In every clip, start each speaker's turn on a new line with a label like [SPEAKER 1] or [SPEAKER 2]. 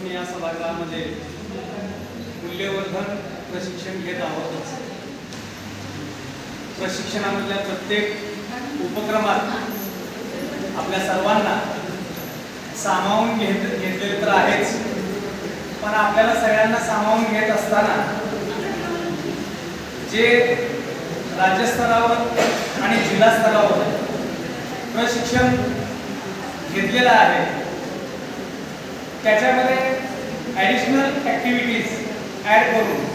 [SPEAKER 1] दिवसापासून या सभागृहामध्ये मूल्यवर्धन प्रशिक्षण घेत आहोतच प्रशिक्षणामधल्या प्रत्येक उपक्रमात आपल्या सर्वांना सामावून घेत घेतलेले तर आहेच. पण आपल्याला सगळ्यांना सामावून घेत असताना जे राज्यस्तरावर आणि जिल्हा स्तरावर प्रशिक्षण घेतलेलं आहे त्याच्यामध्ये ॲडिशनल ॲक्टिव्हिटीज ॲड करून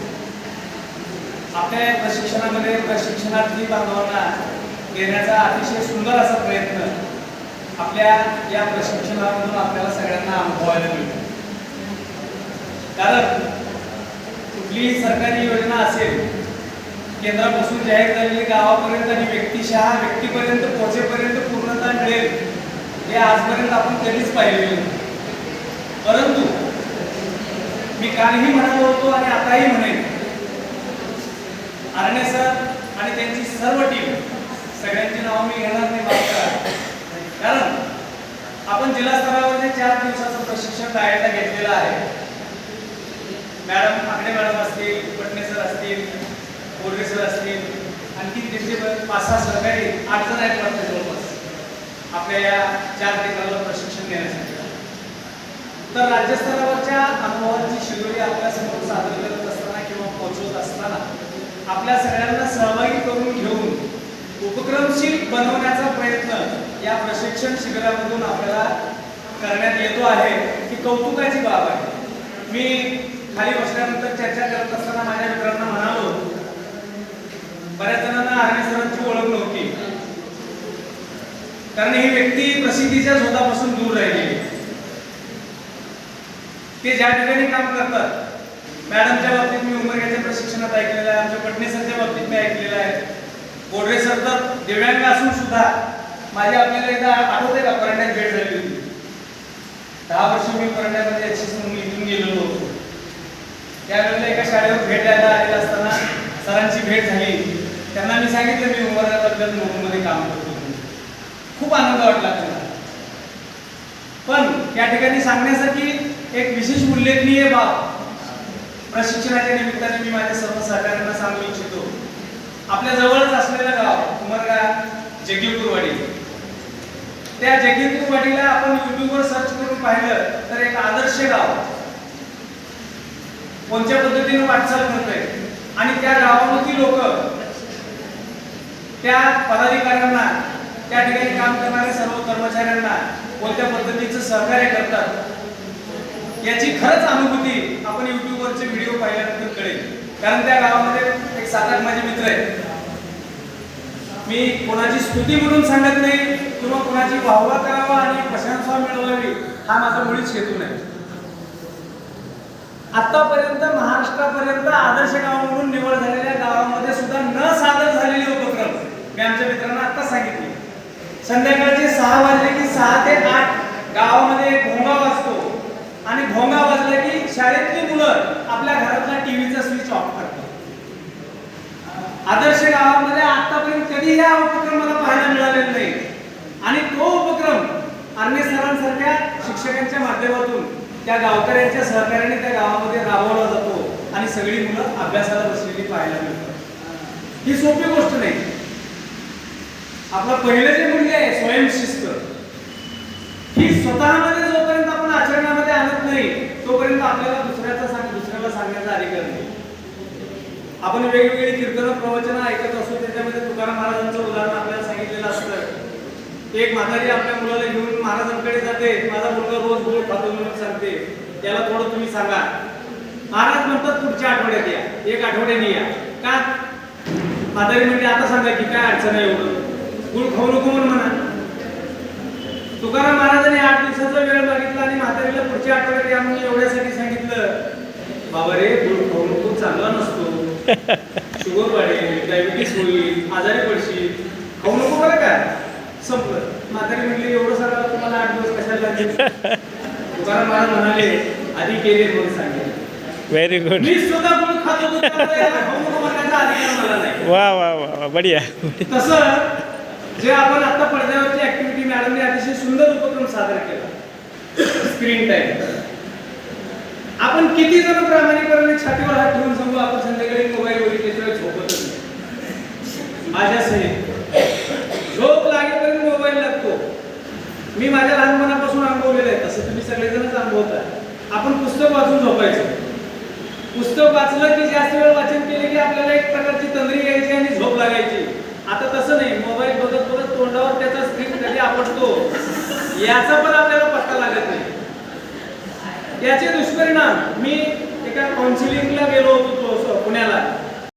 [SPEAKER 1] आपल्या प्रशिक्षणामध्ये प्रशिक्षणार्थी बांधवांना देण्याचा अतिशय सुंदर असा प्रयत्न आपल्या या प्रशिक्षणामधून आपल्याला सगळ्यांना अनुभवायला मिळतो. कारण कुठलीही सरकारी योजना असेल केंद्रापासून जाहीर झालेली गावापर्यंत आणि व्यक्तिशः व्यक्तीपर्यंत पोहोचेपर्यंत पूर्णता मिळेल हे आजपर्यंत आपण कधीच पाहिलेलं नाही. परंतु मी कालही म्हणालो होतो आणि आताही म्हणेन आरणे सर आणि त्यांची सर्व टीम सगळ्यांची नावं मी घेणार नाही मात्र कारण आपण जिल्हा स्तरावर जे चार दिवसाचं प्रशिक्षण डायरेक्ट घेतलेलं आहे. मॅडम आकडे मॅडम असतील पटणे सर असतील बोर्गे सर असतील आणखी त्यांचे पाच सहा सहकारी आठ जण आहेत वाटते जवळपास. आपल्या या चार ठिकाणाला प्रशिक्षण देण्यासाठी. तर राज्यस्तरावरच्या अनुभवांची शिदोरी आपल्यासमोर सादर करत असताना किंवा पोहोचवत असताना आपल्या सगळ्यांना सहभागी करून घेऊन उपक्रमशील बनवण्याचा प्रयत्न या प्रशिक्षण शिबिरामधून आपल्याला करण्यात येतो आहे. ही कौतुकाची बाब आहे. मी खाली बसल्यानंतर चर्चा करत असताना माझ्या मित्रांना म्हणालो बऱ्याच जणांना आर्मी सरांची ओळख नव्हती. कारण ही व्यक्ती प्रसिद्धीच्या शोधापासून दूर राहिली ते ज्या ठिकाणी काम करतात मॅडमच्या बाबतीत मी उमरग्याच्या प्रशिक्षणात ऐकलेलं आहे आमच्या पटणेसरच्या बाबतीत मी ऐकलेलं आहे. बोर्डे सर तर दिव्यांग असून सुद्धा माझी आपल्याला एकदा आठवते का परंड्यात भेट झाली होती. दहा वर्ष मी परंड्यामध्ये एस म्हणून इथून गेलेलो होतो. त्यावेळेला एका शाळेवर भेट द्यायला आलेला असताना सरांची भेट झाली. त्यांना मी सांगितलं मी उमरगाबद्दल मुंबईमध्ये काम करतो. खूप आनंद वाटला त्यांना. पण त्या ठिकाणी सांगण्यासाठी एक विशेष उल्लेखनीय बाब प्रशिक्षणाच्या निमित्ताने मी माझ्या सर्व सहकार्यांना सांगू इच्छितो. आपल्या जवळच असलेलं गाव उमरगा जगीरपूरवाडी त्या जगीरपूरवाडीला आपण युट्यूबवर सर्च करून पाहिलं तर एक आदर्श गाव. कोणत्या पद्धतीने वाटचाल करतंय? आणि त्या गावामधील लोक त्या पदाधिकाऱ्यांना त्या ठिकाणी काम करणाऱ्या सर्व कर्मचाऱ्यांना कोणत्या पद्धतीचं सहकार्य करतात? याची खरंच अनुभूती आपण युट्यूबवरचे व्हिडिओ पाहिल्यानंतर कळेल. कारण त्या गावामध्ये एक सात आठ माझे मित्र आहेत. मी कोणाची स्तुती म्हणून सांगत नाही किंवा कोणाची वाहवा करावा आणि प्रशंसा मिळवावी हा माझा मुळीच हेतू नाही. आतापर्यंत महाराष्ट्रापर्यंत आदर्श गाव म्हणून निवड झालेल्या गावामध्ये सुद्धा न सादर झालेले उपक्रम मी आमच्या मित्रांना आता सांगितले. संध्याकाळचे सहा वाजले की सहा ते आठ गावामध्ये एक भोंगा वाजतो आणि भोंगा वाजला की शाळेतली मुलं आपल्या घरातला टीव्हीचा स्विच ऑफ करतात. आदर्श गावामध्ये आतापर्यंत कधी या उपक्रमाला पाहायला मिळालेला नाही. आणि तो उपक्रम अन्य सरांसारख्या शिक्षकांच्या माध्यमातून त्या गावकऱ्यांच्या सहकार्याने त्या गावामध्ये राबवला जातो आणि सगळी मुलं अभ्यासाला बसलेली पाहायला मिळतात. ही सोपी गोष्ट नाही. आपलं पहिलं जे मूल्य आहे स्वयंशिस्त ही स्वतःमध्ये आपल्याला दुसऱ्याचा सांग दुसऱ्याला सांगण्याचा अधिकार नाही. आपण वेगवेगळी कीर्तन प्रवचन ऐकत असतो त्याच्यामध्ये तुकाराम महाराजांचं उदाहरण आपल्याला सांगितलेलं असतं. एक म्हातारी आपल्या मुलाला घेऊन महाराजांकडे जाते. माझा मुलगा रोज गोड खातो म्हणून सांगते. त्याला थोडं तुम्ही सांगा. महाराज म्हणतात पुढच्या आठवड्यात या. एक आठवड्याने या. का? म्हातारी म्हणजे आता सांगा की काय अडचण आहे एवढं. गुळ खाऊ नको म्हणून म्हणा. तुकाराम महाराजांनी आठ दिवसाचा वेळ मागितला आणि म्हातारीला पुढच्या आठवड्यात या म्हणून एवढ्यासाठी सांगितलं. बाबा रे गुळ खाऊ नको चांगला नसतो. शुगर वाढेल डायबिटीस होईल आजारी पडशील. खाऊ नको बरं का? संपलं. म्हातारी म्हणली एवढं सगळं तुम्हाला आठ दिवस कशाला लागेल? तुकाराम महाराज म्हणाले आधी केले म्हणून सांगेल
[SPEAKER 2] व्हेरी गुड
[SPEAKER 1] मी स्वतः गुळ खात
[SPEAKER 2] वा वा वा बढिया.
[SPEAKER 1] तसं जे आपण आता पडद्यावरची ऍक्टिव्हिटी मॅडमने अतिशय सुंदर उपक्रम सादर केला. स्क्रीन टाइम किती जण प्रामाणिकपणे छातीवर हात ठेवून सांगू आपण संध्याकाळी मोबाईल बघितल्याशिवाय झोपतच नाही. माझ्या सहित. झोप लागेपर्यंत मोबाईल लागतो. मी माझ्या लहानपणापासून अनुभवलेलं आहे तसं तुम्ही सगळेजणच अनुभवता आपण पुस्तक वाचून झोपायचं. पुस्तक वाचलं की जास्त वेळ वाचन केले की आपल्याला एक प्रकारची तंद्री घ्यायची आणि झोप लागायची. आता तसं नाही मोबाईल बघत बघत तोंडावर त्याचा स्क्रीन कधी आपटतो याचा पण आपल्याला पत्ता लागत नाही. याचे दुष्परिणाम मी एका काउन्सिलिंगला गेलो होतो पुण्याला.